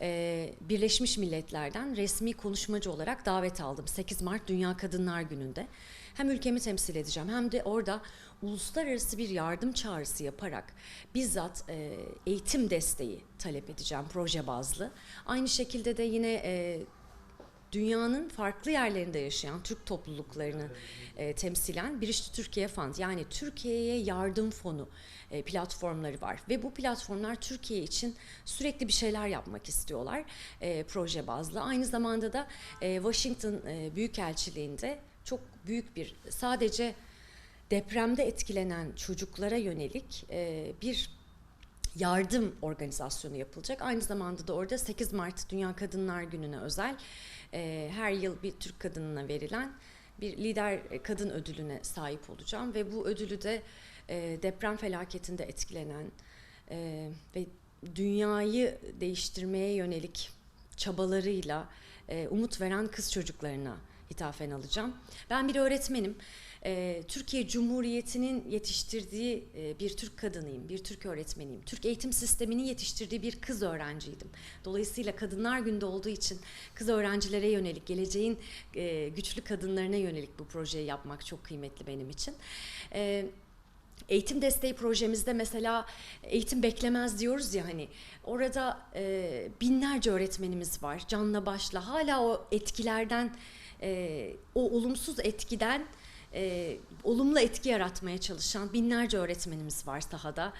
e, Birleşmiş Milletler'den resmi konuşmacı olarak davet aldım 8 Mart Dünya Kadınlar Günü'nde. Hem ülkemi temsil edeceğim hem de orada uluslararası bir yardım çağrısı yaparak bizzat e, eğitim desteği talep edeceğim proje bazlı. Aynı şekilde de yine e, dünyanın farklı yerlerinde yaşayan Türk topluluklarını e, temsilen Birişti Türkiye Fund yani Türkiye'ye yardım fonu e, platformları var ve bu platformlar Türkiye için sürekli bir şeyler yapmak istiyorlar e, proje bazlı. Aynı zamanda da e, Washington e, Büyükelçiliğinde çok büyük bir sadece depremde etkilenen çocuklara yönelik e, bir yardım organizasyonu yapılacak. Aynı zamanda da orada 8 Mart Dünya Kadınlar Günü'ne özel e, her yıl bir Türk kadınına verilen bir lider kadın ödülüne sahip olacağım ve bu ödülü de e, deprem felaketinde etkilenen e, ve dünyayı değiştirmeye yönelik çabalarıyla e, umut veren kız çocuklarına hithafen alacağım. Ben bir öğretmenim. Ee, Türkiye Cumhuriyeti'nin yetiştirdiği e, bir Türk kadınıyım, bir Türk öğretmeniyim. Türk eğitim sisteminin yetiştirdiği bir kız öğrenciydim. Dolayısıyla Kadınlar Günü olduğu için kız öğrencilere yönelik, geleceğin e, güçlü kadınlarına yönelik bu projeyi yapmak çok kıymetli benim için. Ee, Eğitim desteği projemizde mesela eğitim beklemez diyoruz ya hani orada e, binlerce öğretmenimiz var canla başla hala o etkilerden e, o olumsuz etkiden e, olumlu etki yaratmaya çalışan binlerce öğretmenimiz var sahada.